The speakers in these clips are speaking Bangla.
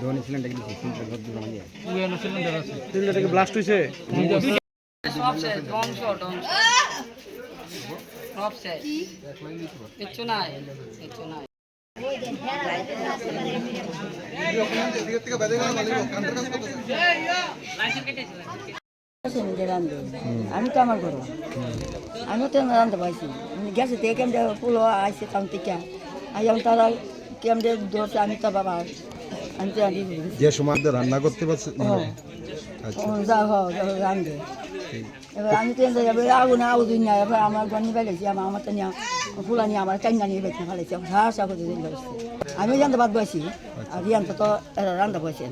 ধোনি সিলিন্ডার গেছে সিলিন্ডার ঘর দুটো মারিয়ে উয়ানো সিলিন্ডার আছে সিলিন্ডারটা কি ব্লাস্ট হয়েছে সব শেষ ধ্বংস ধ্বংস। সব শেষ। কিচ্ছু নাই কিচ্ছু নাই। আমি তো আমার ঘর। আমিও তো রান্ধতে পারছি গেছে থেকে কেমন পুলো আইসে কাম থেকে যখন তারা কেমন ধরছে আমি তো বাবা। আমি তো যে সময় রান্না করতে আচ্ছা। যা হোক রান্ধে এবার আমি তো আগুন না এবার আমার আমার আমার তো নিয়ে ফুলা নিয়ে আমার কান্না নিয়ে বেঁচে ফেলেছি হাঁস আগুন দিন আমি জানতে বাদ বসি আর রিয়ান্ত তো বসি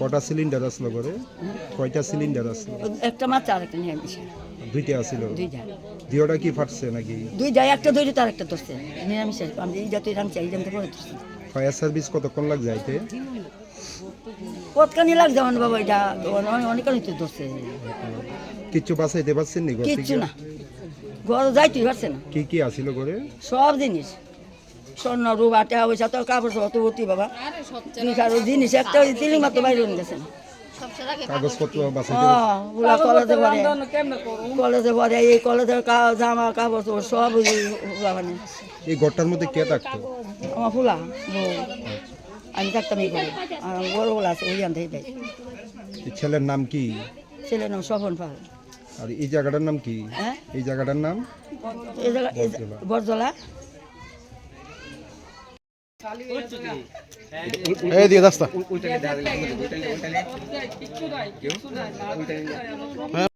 কটা সিলিন্ডার আসলো করে কয়টা সিলিন্ডার আসলো? একটা মাত্র আর একটা নিয়ে দুইটা দুইটা। দুইটা কি ফাটছে নাকি? দুই যায় একটা ধরে তার একটা ধরছে। নিরামিষ আমি এই এই জানতে করে ধরছি। ফায়ার সার্ভিস কতক্ষণ লাগ যাইতে কতখানি লাগ আমার বাবা এটা অনেক অনেক ধরছে। কিচ্ছু বাঁচাইতে পারছেন নি কিচ্ছু না। ঘর যাইতে পারছে না। কি কি আসিল ঘরে? সব জিনিস। স্বর্ণ রূপ টাকা পয়সা তো কাপড় সব তো বাবা। জিনিস? একটা তিলিং মাত্র বাইরে গেছে। না কাগজপত্র হ্যাঁ কলেজে পড়ে। কলেজে পড়ে এই কলেজের কা- জামা কাপড় সব মানে। এই ঘরটার মধ্যে কে থাকতো? আমার ফুলা আমি থাকতাম এই করে বড় বলা আছে ওই আনতে দেয় ছেলের নাম কি? ছেলের নাম স্বপন পাল। আর এই জায়গাটার নাম কি? হ্যাঁ? এই জায়গাটার নাম? এই জায়গা এই বরজলা এই দিয়ে রাস্তা